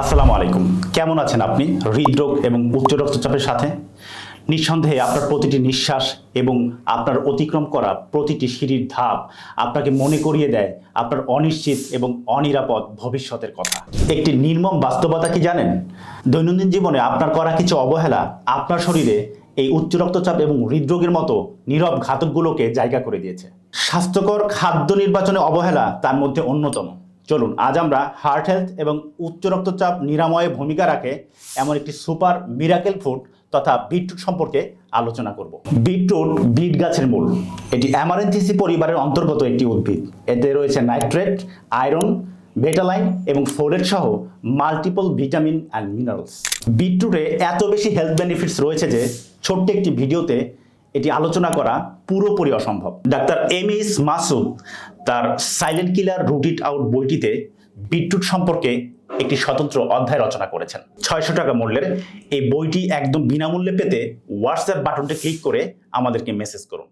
আসসালামু আলাইকুম। কেমন আছেন আপনি? হৃদরোগ এবং উচ্চ রক্তচাপের সাথে? নিঃসন্দেহে আপনার প্রতিটি নিঃশ্বাস এবং আপনার অতিক্রম করা প্রতিটি সিঁড়ির ধাপ আপনাকে মনে করিয়ে দেয় আপনার অনিশ্চিত এবং অনিরাপদ ভবিষ্যতের কথা। একটি নির্মম বাস্তবতা কি জানেন? দৈনন্দিন জীবনে আপনার করা কিছু অবহেলা আপনার শরীরে এই উচ্চ রক্তচাপ এবং হৃদরোগের মতো নীরব ঘাতকগুলোকে জায়গা করে দিয়েছে। স্বাস্থ্যকর খাদ্য নির্বাচনে অবহেলা তার মধ্যে অন্যতম। চলুন, আজ আমরা হার্ট হেলথ এবং উচ্চ রক্তচাপ নিরাময়ে ভূমিকা রাখে এমন একটি সুপার মিরাকেল ফুড তথা বিটরুট সম্পর্কে আলোচনা করব। বিটরুট বিট গাছের মূল, এটি অ্যামারেন্থিসি পরিবারের অন্তর্গত একটি উদ্ভিদ। এতে রয়েছে নাইট্রেট আয়রন বেটালাইন এবং ফোলেট সহ মাল্টিপল ভিটামিন অ্যান্ড মিনারেলস বিটরুটে এত বেশি হেলথ বেনিফিটস রয়েছে যে ছোট্ট একটি ভিডিওতে এটি আলোচনা করা পুরোপুরি অসম্ভব। ডাক্তার এম এস মাসুদ তার silent killer root eat out বইটিতে বিটরুট সম্পর্কে একটি স্বতন্ত্র অধ্যায় রচনা করেছেন। ছয়শো টাকা মূল্যের এই বইটি একদম বিনামূল্যে পেতে হোয়াটসঅ্যাপ বাটনটি ক্লিক করে আমাদেরকে মেসেজ করুন।